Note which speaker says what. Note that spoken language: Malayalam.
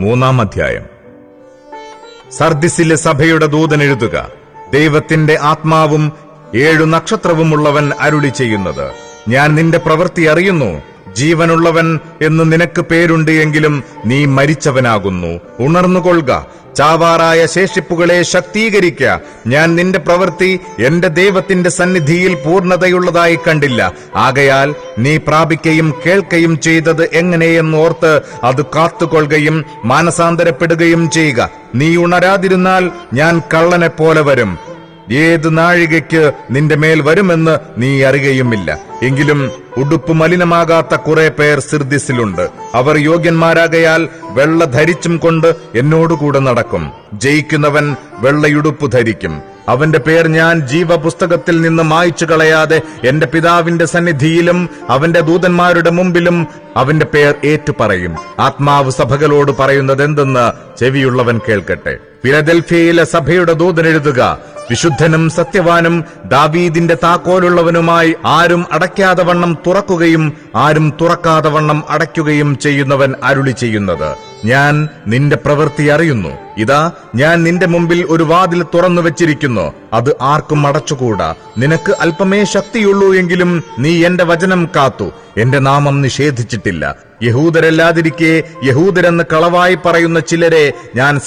Speaker 1: മൂന്നാം അധ്യായം. സർദിസിലെ സഭയുടെ ദൂതൻ എഴുതുക ദൈവത്തിന്റെ ആത്മാവും ഏഴു നക്ഷത്രവുമുള്ളവൻ അരുളി ചെയ്യുന്നത് ഞാൻ നിന്റെ പ്രവൃത്തി അറിയുന്നു. ജീവനുള്ളവൻ എന്ന് നിനക്ക് പേരുണ്ട് എങ്കിലും നീ മരിച്ചവനാകുന്നു. ഉണർന്നുകൊള്ളുക. ചാവാറായ ശേഷിപ്പുകളെ ശക്തീകരിക്ക. ഞാൻ നിന്റെ പ്രവൃത്തി എന്റെ ദൈവത്തിന്റെ സന്നിധിയിൽ പൂർണതയുള്ളതായി കണ്ടില്ല. ആകയാൽ നീ പ്രാപിക്കുകയും കേൾക്കുകയും ചെയ്തത് എങ്ങനെയെന്ന് ഓർത്ത് അത് കാത്തുകൊള്ളുകയും മാനസാന്തരപ്പെടുകയും ചെയ്യുക. നീ ഉണരാതിരുന്നാൽ ഞാൻ കള്ളനെ പോലെ വരും. ഏത് നാഴികയ്ക്ക് നിന്റെ മേൽ വരുമെന്ന് നീ അറിയുകയുമില്ല. എങ്കിലും ഉടുപ്പ് മലിനമാകാത്ത കുറെ പേർ സിർദിസിലുണ്ട്. അവർ യോഗ്യന്മാരാകയാൽ വെള്ള ധരിച്ചും കൊണ്ട് എന്നോടുകൂടെ നടക്കും. ജയിക്കുന്നവൻ വെള്ളയുടുപ്പ് ധരിക്കും. അവന്റെ പേർ ഞാൻ ജീവപുസ്തകത്തിൽ നിന്ന് മായ്ച്ചു കളയാതെ എന്റെ പിതാവിന്റെ സന്നിധിയിലും അവന്റെ ദൂതന്മാരുടെ മുമ്പിലും അവന്റെ പേർ ഏറ്റുപറയും. ആത്മാവ് സഭകളോട് പറയുന്നത് എന്തെന്ന് ചെവിയുള്ളവൻ കേൾക്കട്ടെ. ഫിലദൽഫിയയിലെ സഭയുടെ ദൂതൻ എഴുതുക വിശുദ്ധനും സത്യവാനും ദാവീദിന്റെ താക്കോലുള്ളവനുമായി ആരും അടയ്ക്കാതെ വണ്ണം തുറക്കുകയും ആരും തുറക്കാതെ വണ്ണം അടയ്ക്കുകയും ചെയ്യുന്നവൻ അരുളി ചെയ്യുന്നത്. ഞാൻ നിന്റെ പ്രവൃത്തി അറിയുന്നു. ഇതാ ഞാൻ നിന്റെ മുമ്പിൽ ഒരു വാതിൽ തുറന്നു വെച്ചിരിക്കുന്നു. അത് ആർക്കും അടച്ചുകൂടാ. നിനക്ക് അല്പമേ ശക്തിയുള്ളൂ എങ്കിലും നീ എന്റെ വചനം കാത്തു. എന്റെ നാമം നിഷേധിച്ചിട്ടില്ല. യഹൂദരല്ലാതിരിക്കെ യഹൂദരെന്ന് കളവായി പറയുന്ന ചിലരെ ഞാൻ